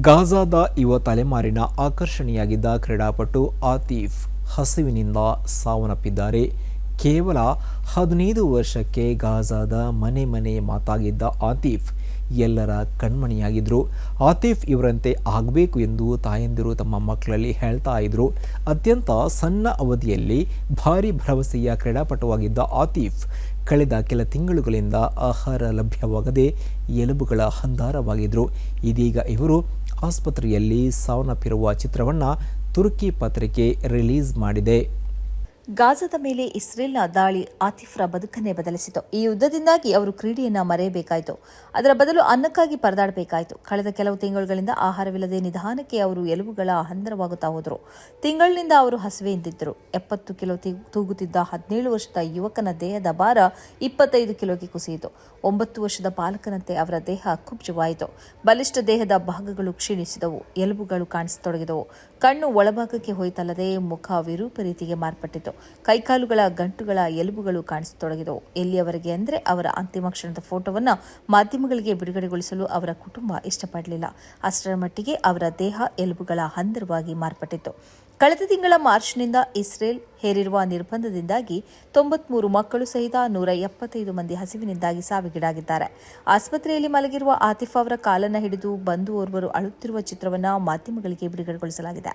ಗಾಜಾದ ಯುವ ತಲೆಮಾರಿನ ಆಕರ್ಷಣೆಯಾಗಿದ್ದ ಕ್ರೀಡಾಪಟು ಆತೀಫ್ ಹಸಿವಿನಿಂದ ಸಾವನ್ನಪ್ಪಿದ್ದಾರೆ. ಕೇವಲ ಹದಿನೈದು ವರ್ಷಕ್ಕೆ ಗಾಜಾದ ಮನೆ ಮನೆ ಮಾತಾಗಿದ್ದ ಆತೀಫ್ ಎಲ್ಲರ ಕಣ್ಮಣಿಯಾಗಿದ್ದರು. ಆತೀಫ್ ಇವರಂತೆ ಆಗಬೇಕು ಎಂದು ತಾಯಂದಿರು ತಮ್ಮ ಮಕ್ಕಳಲ್ಲಿ ಹೇಳ್ತಾ ಇದ್ದರು ಅತ್ಯಂತ ಸಣ್ಣ ಅವಧಿಯಲ್ಲಿ ಭಾರಿ ಭರವಸೆಯ ಕ್ರೀಡಾಪಟುವಾಗಿದ್ದ ಆತೀಫ್ ಕಳೆದ ಕೆಲ ತಿಂಗಳುಗಳಿಂದ ಆಹಾರ ಲಭ್ಯವಾಗದೆ ಎಲುಬುಗಳ ಹಂದಾರವಾಗಿದ್ದರು ಇದೀಗ ಇವರು ಆಸ್ಪತ್ರೆಯಲ್ಲಿ ಸಾವನ್ನಪ್ಪಿರುವ ಚಿತ್ರವನ್ನು ತುರ್ಕಿ ಪತ್ರಿಕೆ ರಿಲೀಸ್ ಮಾಡಿದೆ. ಗಾಜಾದ ಮೇಲೆ ಇಸ್ರೇಲ್ನ ದಾಳಿ ಆತಿಫ್ರ ಬದುಕನ್ನೇ ಬದಲಿಸಿತು. ಈ ಯುದ್ಧದಿಂದಾಗಿ ಅವರು ಕ್ರೀಡೆಯನ್ನ ಮರೆಯಬೇಕಾಯಿತು. ಅದರ ಬದಲು ಅನ್ನಕ್ಕಾಗಿ ಪರದಾಡಬೇಕಾಯಿತು. ಕಳೆದ ಕೆಲವು ತಿಂಗಳುಗಳಿಂದ ಆಹಾರವಿಲ್ಲದೆ ನಿಧಾನಕ್ಕೆ ಅವರು ಎಲುಬುಗಳ ಹಂದರವಾಗುತ್ತಾ ಹೋದರು. ತಿಂಗಳಿನಿಂದ ಅವರು ಹಸಿವೆಯಿಂದಿದ್ದರು. ಎಪ್ಪತ್ತು ಕಿಲೋ ತೂಗುತ್ತಿದ್ದ ಹದಿನೇಳು ವರ್ಷದ ಯುವಕನ ದೇಹದ ಭಾರ ಇಪ್ಪತ್ತೈದು ಕಿಲೋಗೆ ಕುಸಿಯಿತು. ಒಂಬತ್ತು ವರ್ಷದ ಬಾಲಕನಂತೆ ಅವರ ದೇಹ ಕುಬ್ಜವಾಯಿತು ಬಲಿಷ್ಠ ದೇಹದ ಭಾಗಗಳು ಕ್ಷೀಣಿಸಿದವು. ಎಲುಬುಗಳು ಕಾಣಿಸತೊಡಗಿದವು. ಕಣ್ಣು ಒಳಭಾಗಕ್ಕೆ ಹೋಯಿತಲ್ಲದೆ ಮುಖ ವಿರೂಪ ರೀತಿಗೆ ಮಾರ್ಪಟ್ಟಿತು. ಕೈಕಾಲುಗಳ ಗಂಟುಗಳ ಎಲುಬುಗಳು ಕಾಣಿಸತೊಡಗಿದವು. ಎಲ್ಲಿಯವರೆಗೆ ಅಂದರೆ ಅವರ ಅಂತಿಮ ಕ್ಷಣದ ಫೋಟೋವನ್ನು ಮಾಧ್ಯಮಗಳಿಗೆ ಬಿಡುಗಡೆಗೊಳಿಸಲು ಅವರ ಕುಟುಂಬ ಇಷ್ಟಪಡಲಿಲ್ಲ. ಅಷ್ಟರ ಮಟ್ಟಿಗೆ ಅವರ ದೇಹ ಎಲುಬುಗಳ ಹಂದರವಾಗಿ ಮಾರ್ಪಟ್ಟಿತ್ತು. ಕಳೆದ ತಿಂಗಳ ಮಾರ್ಚ್ನಿಂದ ಇಸ್ರೇಲ್ ಹೇರಿರುವ ನಿರ್ಬಂಧದಿಂದಾಗಿ ತೊಂಬತ್ಮೂರು ಮಕ್ಕಳು ಸಹಿತ ನೂರ ಎಪ್ಪತ್ತೈದು ಮಂದಿ ಹಸಿವಿನಿಂದಾಗಿ ಸಾವಿಗೀಡಾಗಿದ್ದಾರೆ. ಆಸ್ಪತ್ರೆಯಲ್ಲಿ ಮಲಗಿರುವ ಆತಿಫ್ ಅವರ ಕಾಲನ್ನು ಹಿಡಿದು ಬಂಧು ಓರ್ವರು ಅಳುತ್ತಿರುವ ಚಿತ್ರವನ್ನು ಮಾಧ್ಯಮಗಳಿಗೆ ಬಿಡುಗಡೆಗೊಳಿಸಲಾಗಿದೆ.